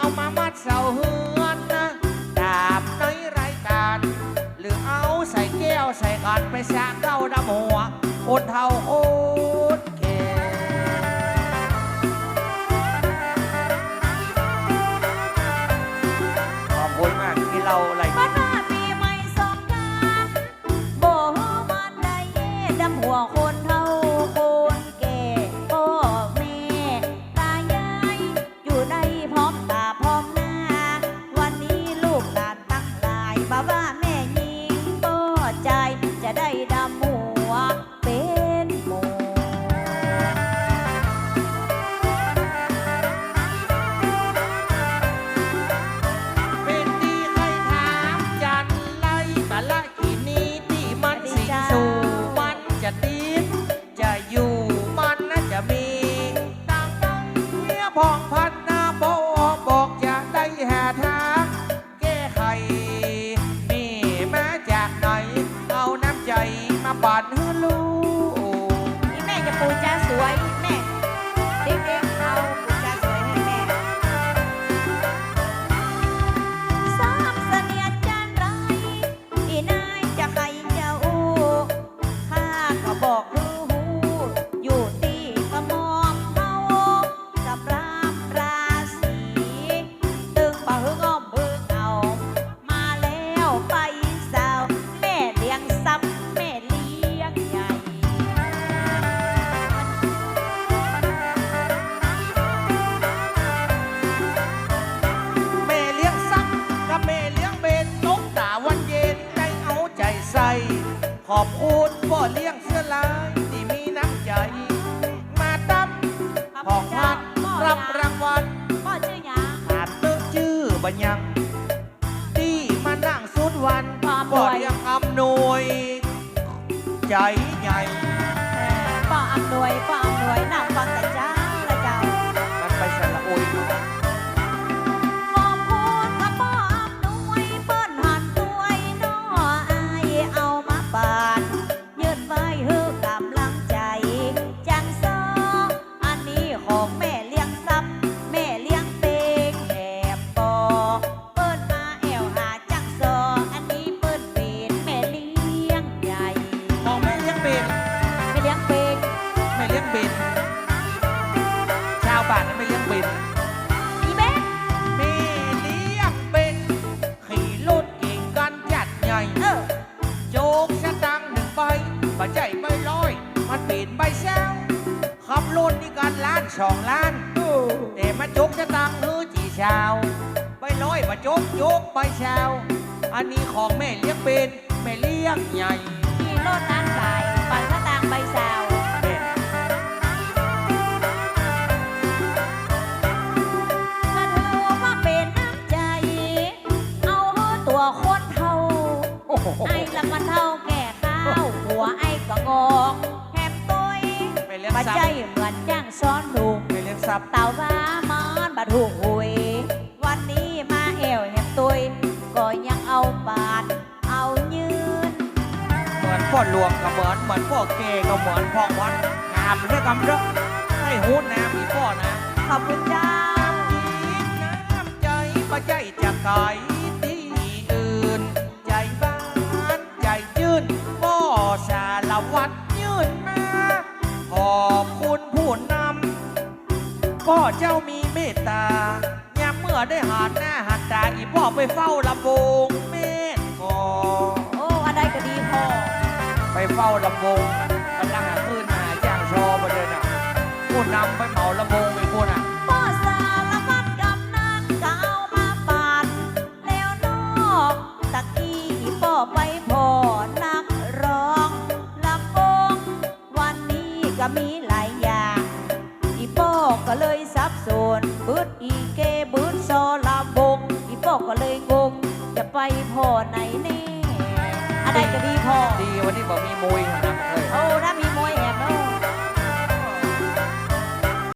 เอามามัดเสาเฮือนนะดาบนรายการ หรือเอาใส่แก้วใส่กันไปสร้างเก้าดำหัวคนเท่าโค อบคุณพ่อเลี้ยงเสื้อลายที่มีน้ำใจ มาตั้มของพัดรับรางวัลพ่อชื่อหยังขาดเตื้อชื่อบัญญังที่มานั่งสุดวันพ่ออำนพ่อวยเลี้ยงอำนวย ใจใหญ่ พ่ออำนวยพ่ออำนวยนั่งฟังแต่ แม่เลี้ยงเบนชาวบ้านนั้นไม่เลี้ยงเบนอีแม่แม่เลี้ยงเป็นขี่รถเก่งกันจัดใหญ่เออโจกสตังค์หนึ่งใบปัจจัยใบร้อย มันเปลี่ยนใบแซวขับรถนี่กันล้านสองล้าน แต่มาโจกสตังค์ฮือจีชาวใบร้อยมาโจกโจกใบชาวอันนี้ของแม่เลี้ยงเป็นแม่เลี้ยงใหญ่ขี่รถน้ำสายปั่ ตัวคนเท่าโอ้โหไอ้ละมันเท่าแก่ข้าวหัวไอ้ก็งอกแฮมตุยแม่เลี้ยงมาซับใจเหมือนจ้างซ้อนลุงแม่เลี้ยงซับเต่าว่ามอนบัดหูหุยวันนี้มาแอวแฮมตุยก็ยังเอาบาดเอายืนเหมือนพ่อหลวงก็เหมือนเหมือนพ่อเกก็เหมือนพ่อวัดงามเรื่องกำเรื่องให้หูดน้ำอีพ่อนะขอบคุณเจ้าน้ำใจปัจจัยจากไกลที่ พ่อเจ้ามีเมตตายามเมื่อได้หันหน้าหันตาอีพ่อไปเฝ้าลำวงเมตกอโอ้อะไรก็ดีพอไปเฝ้าลำวงกำลังหาคืนหาจ้างชอมาเดินอะผู้นำไปเหมาลำวงไปพูดอะพ่อสารพัดกำนันก็เอามาปาดแล้วนอกตะกี้พ่อไปพ่อนักร้องลำโพงวันนี้ก็มีหลายอย่างอีพ่อก็เลย พอไหนนี่อะไรก็ดีพอดีวันนี้บอกมีมวยนะเออถ้ามี